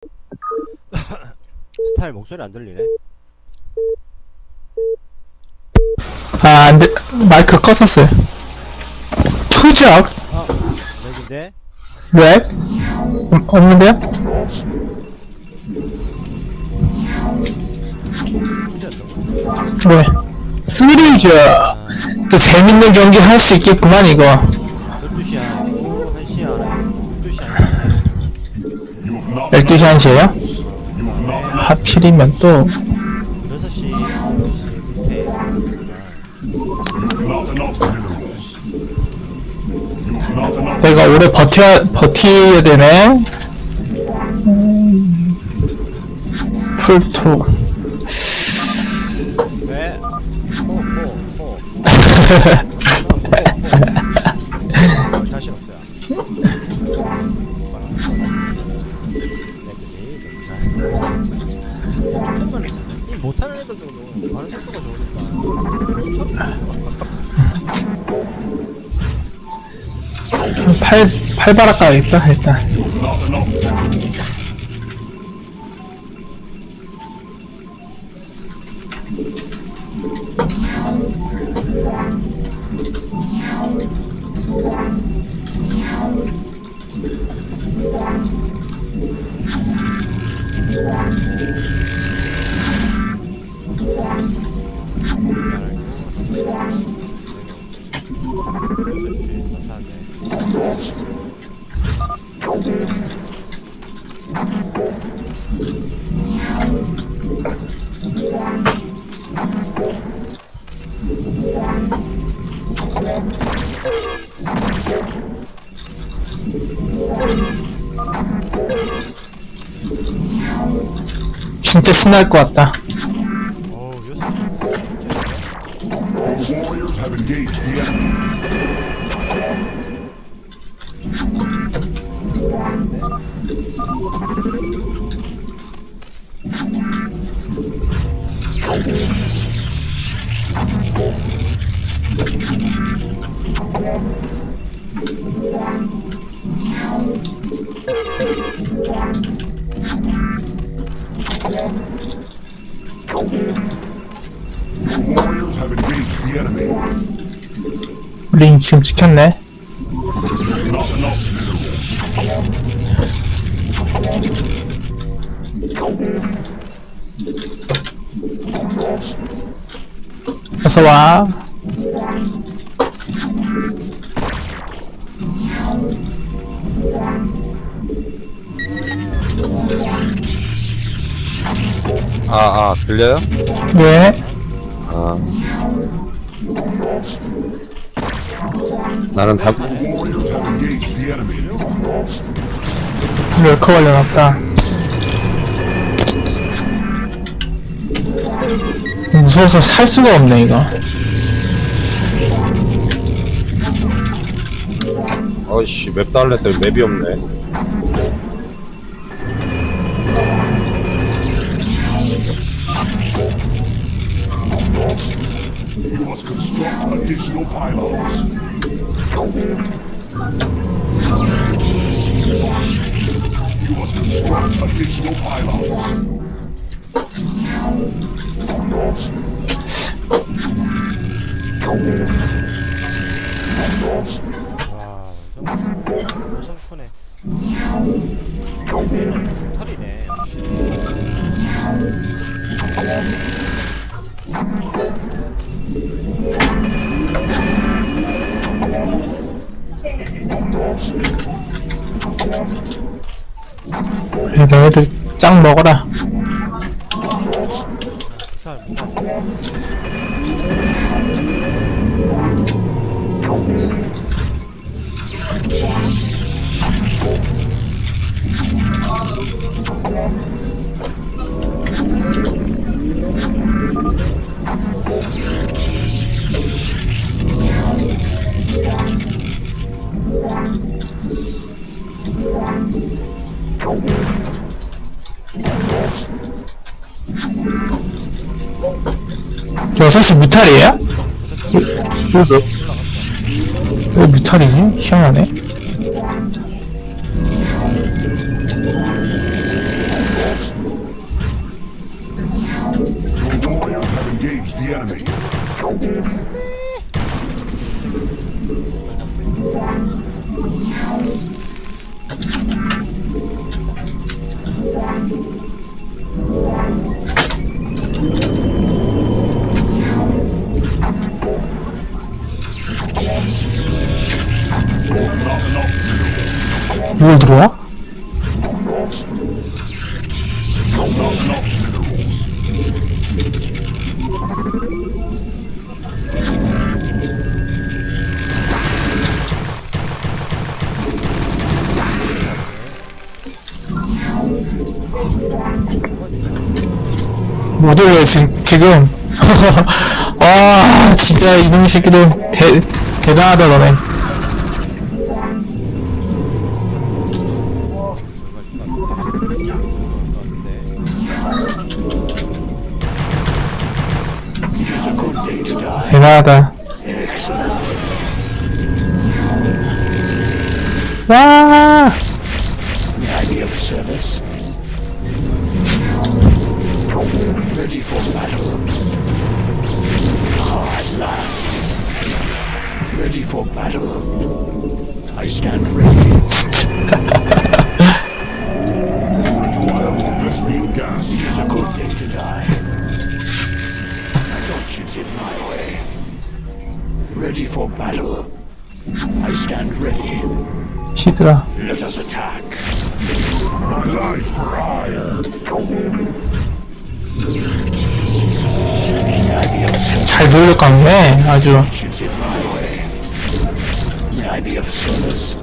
스타일 목소리 안 들리네. 아, 안 돼. 마이크 껐었어요. 투적? 아, 렉인데? 랩? 음, 없는데요? 네. 쓰리죠. 아, 또 재밌는 경기 할 수 있겠구만, 이거. 12시 1시에요? 하필이면 또, 6시, 6시 밑에. Not enough minerals. You've not enough. 내가 오래 버텨야, 버티야 되네. 음, 풀토. 왜? 호, 호, 호. 호, 팔, 팔바락 가야겠다, 일단. 진짜 신날 것 같다. 지금 찍혔네. 어서 와. 아, 아, 들려요? 네. 아. 나는 다, The warriors have engaged the enemy. 럴커 걸려놨다. 무서워서 살 수가 없네, 이거. 어이씨, 맵 달랬더니 맵이 없네. You must construct additional pylons. You must construct additional pylons. 너희들 6시 무탈이에요? 왜 무탈이지? 희한하네 뭘 들어와? 못 올려 지금 지금 와 진짜 이놈의 새끼들 대 대단하다 너네 battle. Ah. Ready for battle. I stand ready. 시드라 Let us attack. My life for hire. May I be of service? 잘 몰려갔네 아주 It's in my way. May I be of service?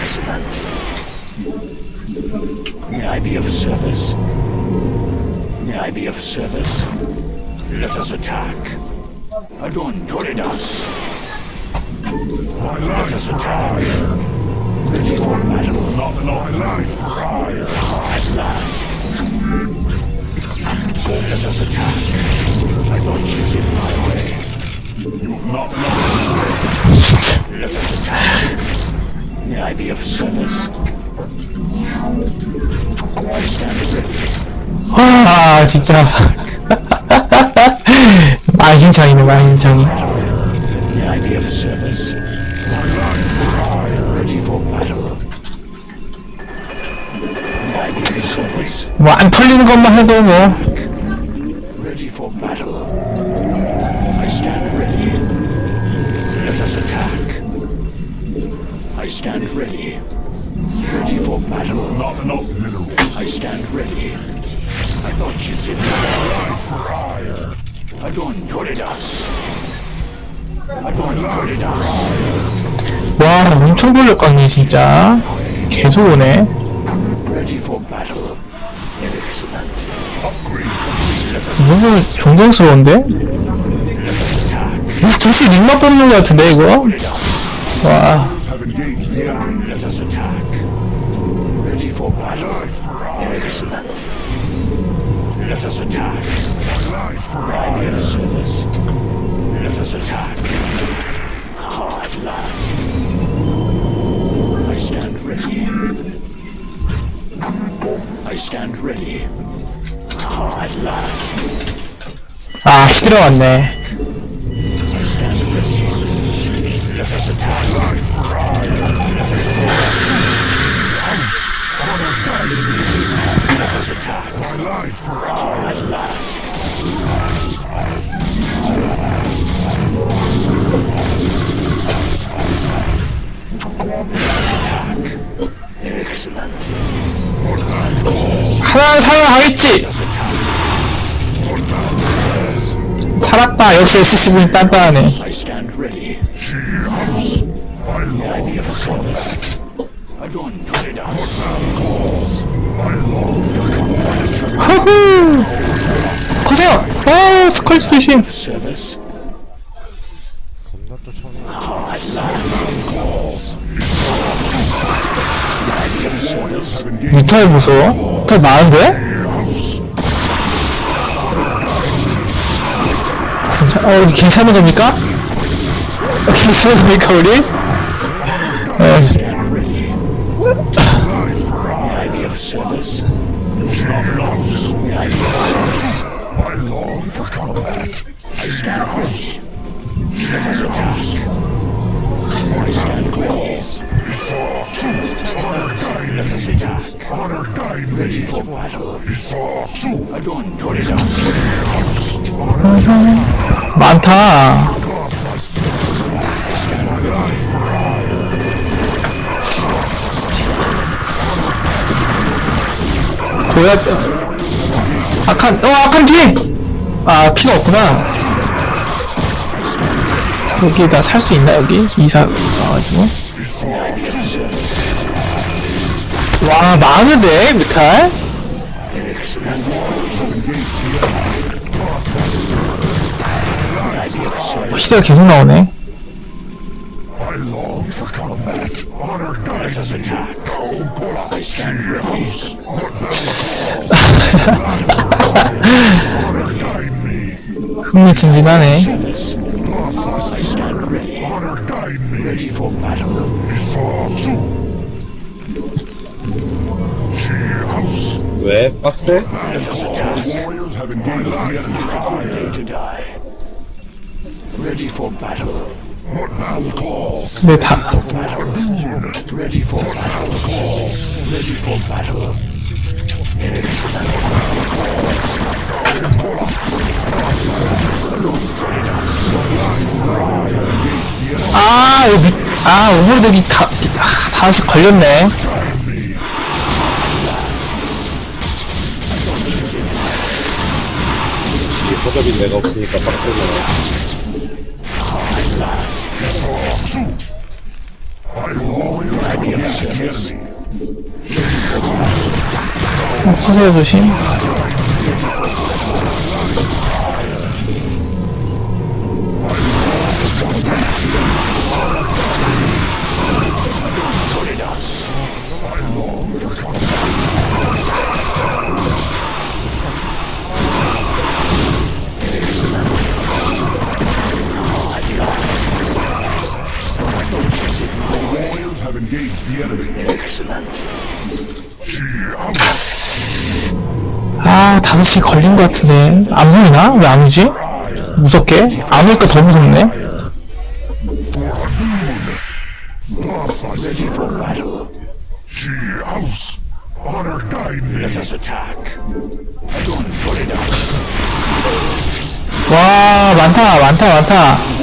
Excellent. May I be of service? May I be of service? Let us attack. Adon Toridas. Let us attack. Ready for battle. Not enough life for fire. At last. Let us attack. I thought she was in my way. You've not enough Let us attack. May I be of service? I stand ready. 아 진짜 만신창이네 만신창이 뭐 안 털리는 것만 해도 뭐 Ready for battle. I stand ready. Let us attack. I stand ready. Ready for battle. Not enough minerals. I stand ready. I thought you'd in my for hire. Adon Toridas. Adon Toridas. 와 엄청 돌려갔네 진짜 계속 오네 Ready for 너무 존경스러운데? 이거 진짜 닉맛 뽑는 것 같은데 이거? 와. Ah. I stand ready. Ah. 아, 히드라 왔네. Attack. Let 살았다. 역시 SCV는 단단하네. I stand ready. May I be of service? Adon Toridas. 허후! 커세요! 어, 스컬. Service. 겁나 또. Ah, service? 무탈 무서워? 무탈 많은데? 괜찮, 어, 괜찮은 겁니까? 어, 괜찮은 겁니까, 우리? 에, 많다. 고야, 아칸, 어, 아칸 뒤에! 아, 피가 없구나. 여기 나 살 수 있나, 여기? 이사, 와가지고. 와, 많은데, 미칼? 어, 희대가 계속 나오네. 흥미진진하네. 왜? 빡세? Ready for battle. 근데 다, Ready for battle. Ready for battle. 아, 여기, 밑- 아, 오버로드기 다, 아, 다시 걸렸네. 허접인 내가 없으니까 빡세네. 어, 커세어 조심. 아, 다섯 시 걸린 것 같은데. 안 보이나? 왜 안 오지? 무섭게? 안 오니까 더 무섭네. 와, 많다, 많다, 많다.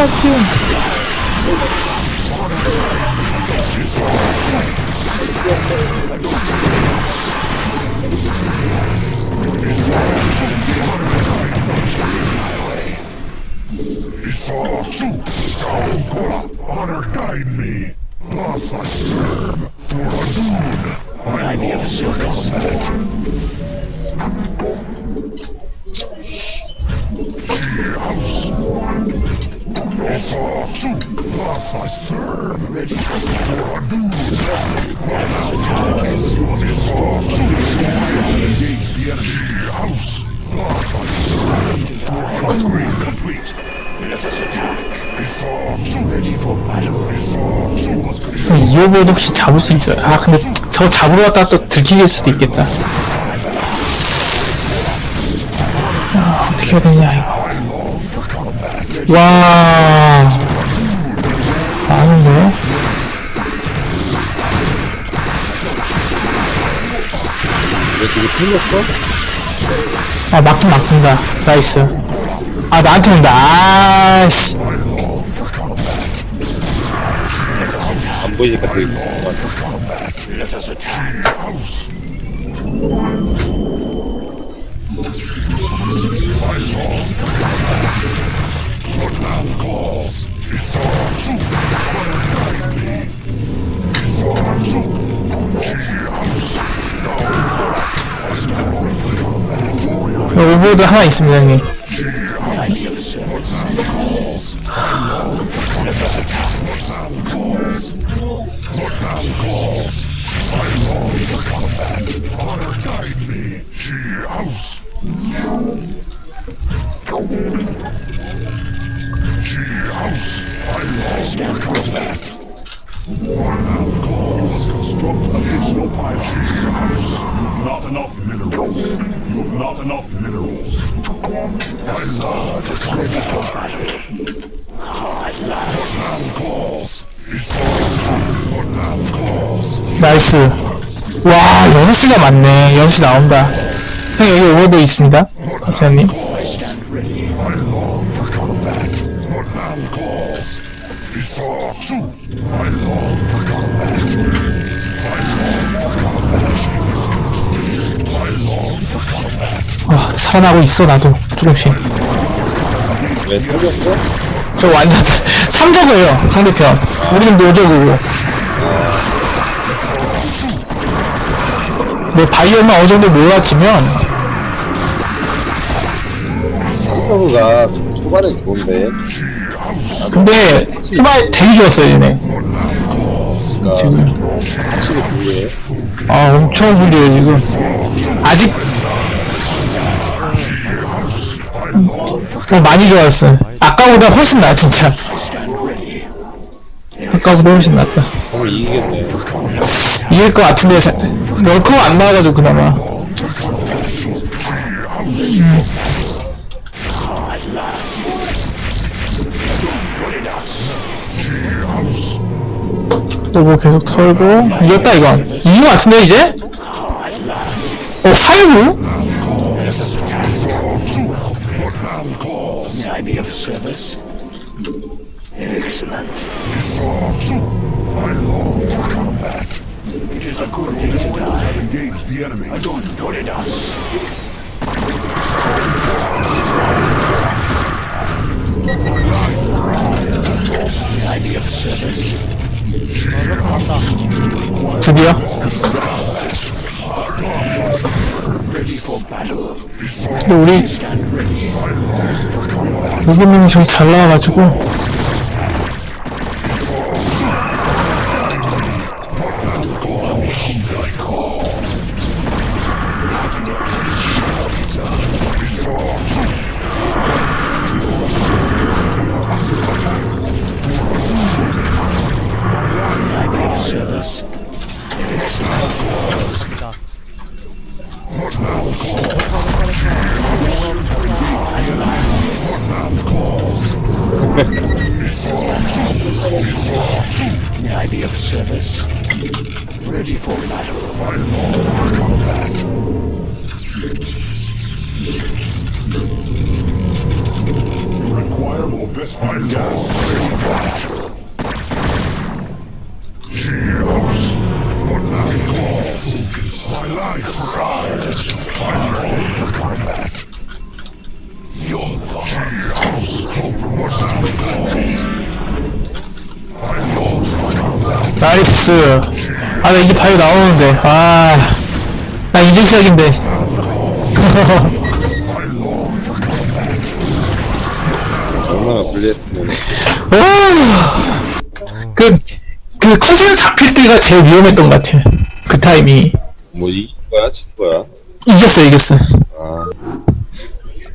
커세요! Honor guide me. Thus I serve. Doradun. I will circumvent. Thus I 이 오버도 혹시 잡을 수 있어요? 아, 근데 저 잡으러 갔다가 또 들키길 수도 있겠다. 아, 어떻게 해야 되냐, 이거. 와. 많은데? 왜 되게 틀렸어? 아, 막긴 막힌다. 나이스. 아, 나한테 온다. 아씨. 안 보이니까 되게 궁금하다. Let us attack. 오버도 하나 있습니 나이스. 와, 연수가 많네. 연수 나온다. 형, 여기 오버도 있습니다. combat. 와, 살아나고 있어, 나도. 조금씩. 왜 뚫렸어? 저 완전, 3저그예요 상대편. 우리는 노저그고. 뭐, 바이오만 어느 정도 모아지면, 스토브가 좀 초반에 좋은데 근데, 후반에 되게 좋았어요, 얘네. 지금. 확실히 불리해 아, 엄청 불리해요, 지금. 아직, 어, 많이 좋았어요. 아까보다 훨씬 나, 진짜. 아까보다 훨씬 낫다. 이길 것 같은데, 사- 럴커 안 나와가지고, 그나마. 또뭐 계속 털고 이겼다 이건 것 같은데 이제? 어 8구? May I be of service? Excellent. So, I long for combat. It is a good thing to die. Have engaged the enemy. Adon Doridas. I be of service? C'est bien. Ready for battle. Stand ready. 로봇님이 저기 잘 나와가지고 나이스. 아나 이제 바이오 나오는데. 아나 이제 시작인데. 얼마나 불리했으면. 그, 그 컨셉 잡힐 때가 제일 위험했던 것 같아. 그 타임이. 뭐 이긴 거야? 진 거야 이겼어 이겼어 아.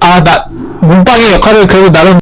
아나 몸빵의 역할을 그래도 나름